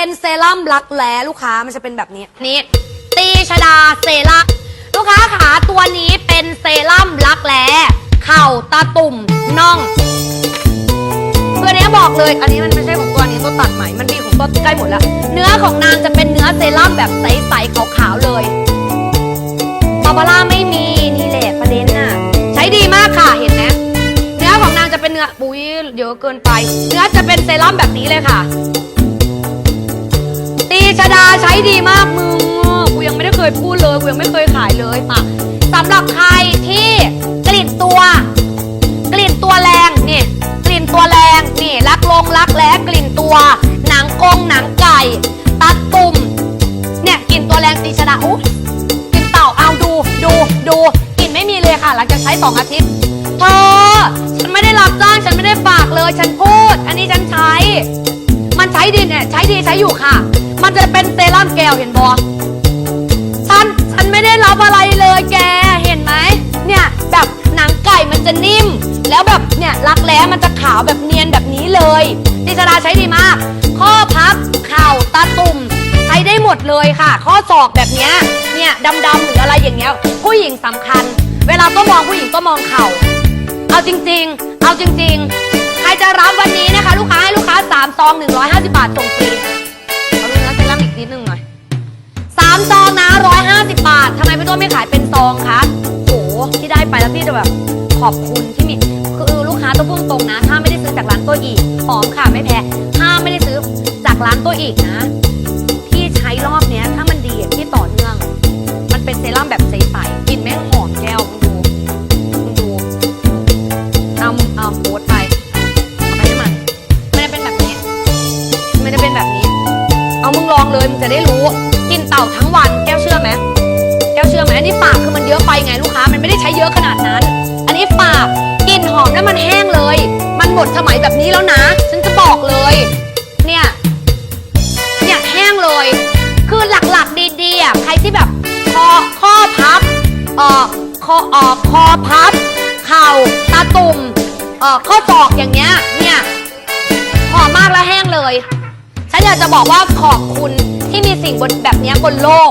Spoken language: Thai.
เป็นเซรั่มรักแร้ลูกค้ามันจะเป็นแบบนี้ นี่ตีชดาเซรั่มลูกค้าขาตัวนี้เป็นเซรั่มรักแร้เข่าตาตุ่มน่อง ตัวนี้บอกเลย อันนี้มันไม่ใช่ของตัวนี้ตัวตัดใหม่ มันมีของตัวใกล้หมดแล้ว เนื้อของนางจะเป็นเนื้อเซรั่มแบบใสๆขาวๆเลยบาบาร่าไม่มีนี่แหละประเด็นน่ะ ใช้ดีมากค่ะเห็นไหมเนื้อของนางจะเป็นเนื้อปุ้ยเยอะเกินไป เนื้อจะเป็นเซรั่มแบบนี้เลยค่ะ ชดาใช้ดีมากมึงกูยังไม่ได้เคยพูดเลยกูยังไม่เคยขายเลยอะสำหรับใครที่กลิ่นตัว กลิ่นตัวแรงนี่กลิ่นตัวแรงนี่รักลงรักแร้กลิ่นตัว หนังกงหนังไก่ ตัดตุ่มเนี่ยกลิ่นตัวแรงตีชดาอุ๊กลิ่นเต่าเอาดูดูดูกลิ่นไม่มีเลยค่ะ หลังจากใช้สองอาทิตย์เธอฉันไม่ได้รับจ้างฉันไม่ได้ฝากเลยฉันพูด อันนี้ฉัน ใช้มันใช้ดีเนี่ยใช้ดีใช้อยู่ค่ะ มันจะเป็นเซรั่มแก้วเห็นบอฉันฉันไม่ได้รับอะไรเลยแกเห็นไหมเนี่ยแบบหนังไก่มันจะนิ่ม แล้วแบบเนี่ยรักแร้มันจะขาวแบบเนียนแบบนี้เลยดิชดาใช้ดีมาก ข้อพับเข่าตาตุ่มใช้ได้หมดเลยค่ะ ข้อศอกแบบเนี้ยเนี่ยดำๆหรืออะไรอย่างเงี้ยผู้หญิงสำคัญ เวลาต้องมองผู้หญิงต้องมองเข่าเอาจริง ๆ เอาจริง ๆ ใครจะรับ 3 ซอง 150 บาทส่งฟรีเอาดูเนื้อเซรั่มอีกนิดนึงหน่อยสามซองนะ 150 บาททำไมพี่ตัวไม่ขายเป็นซองคะโหที่ได้ไปแล้วพี่จะแบบขอบคุณที่มีคือลูกค้าต้องพูดตรงนะ ถ้าไม่ได้ซื้อจากร้านตัวอีกหอมค่ะไม่แพ้ถ้าไม่ได้ซื้อจากร้านตัวอีกนะ พี่ใช้รอบเนี้ยถ้ามันดีพี่ต่อเนื่อง มันเป็นเซรั่มแบบ เลยมึงจะได้รู้ กินเต่าทั้งวันแก้วเชื่อไหมแก้วเชื่อไหมอันนี้ปากคือมันเยอะไปไงลูกค้า มันไม่ได้ใช้เยอะขนาดนั้น อันนี้ปากกลิ่นหอมแล้วมันแห้งเลย มันหมดสมัยแบบนี้แล้วนะ ฉันจะบอกเลย เนี่ยเนี่ยแห้งเลย คือหลักๆดีๆอะใครที่แบบคอข้อพับเอ่อคอเอ่อคอพับ เข่าตาตุ่มเอ่อข้อศอกอย่างเงี้ยเนี่ยหอมมากและแห้งเลย เรากจะบอกว่าขอบคุณที่มีสิ่งบนแบบนี้บนโลก